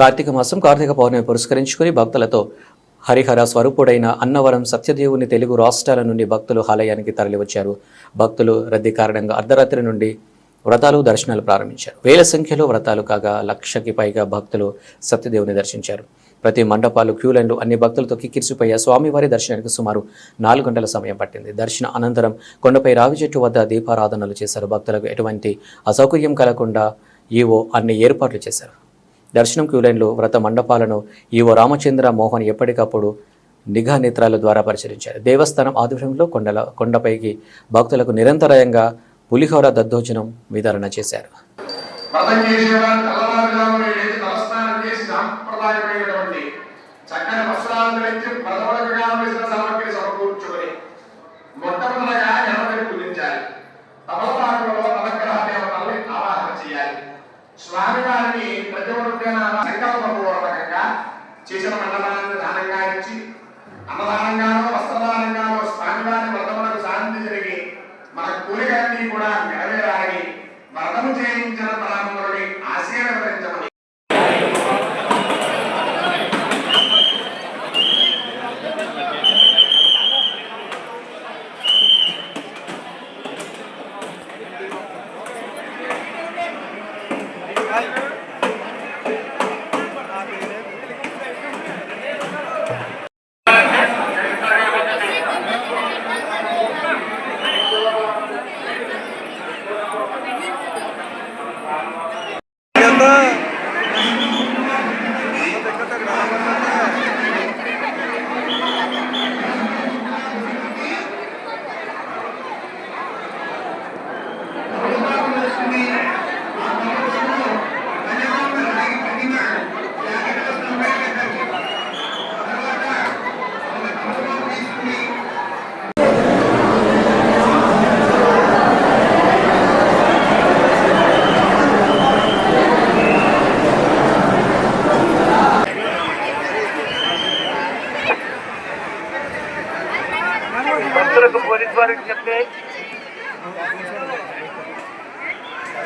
కార్తీక మాసం కార్తీక పౌర్ణమి పురస్కరించుకుని భక్తులతో హరిహర స్వరూపుడైన అన్నవరం సత్యదేవుని తెలుగు రాష్ట్రాల నుండి భక్తులు ఆలయానికి తరలివచ్చారు. భక్తులు రద్దీ కారణంగా అర్ధరాత్రి నుండి వ్రతాలు దర్శనాలు ప్రారంభించారు. వేల సంఖ్యలో వ్రతాలు కాగా లక్షకి పైగా భక్తులు సత్యదేవుని దర్శించారు. ప్రతి మండపాలు క్యూ లైన్లు అన్ని భక్తులతో కిక్కిరిసిపోయా స్వామివారి దర్శనానికి సుమారు నాలుగు గంటల సమయం పట్టింది. దర్శన అనంతరం కొండపై రావి చెట్టు వద్ద దీపారాధనలు చేశారు. భక్తులకు ఎటువంటి అసౌకర్యం కలగకుండా ఈవో అన్ని ఏర్పాట్లు చేశారు. దర్శనం క్యూలైన్లు వ్రత మండపాలను ఈవో రామచంద్ర మోహన్ ఎప్పటికప్పుడు నిఘా నేత్రాల ద్వారా పరిశీలించారు. దేవస్థానం ఆధ్వర్యంలో కొండల కొండపైకి భక్తులకు నిరంతరాయంగా పులిహోర దద్దోజనం వితరణ చేశారు. స్వామివారి చేసిన మండపాన్ని దానంగా ఇచ్చి అన్నదానంగా మంత్రులకు పోలీస్ వారికి చెప్తే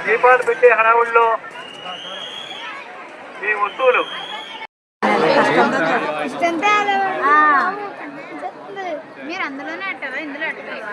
దీపాలు పెట్టే హడావుల్లో ఈ వస్తువులు. మీరు అందులోనే అంటారా ఇందులో అట్టలేవా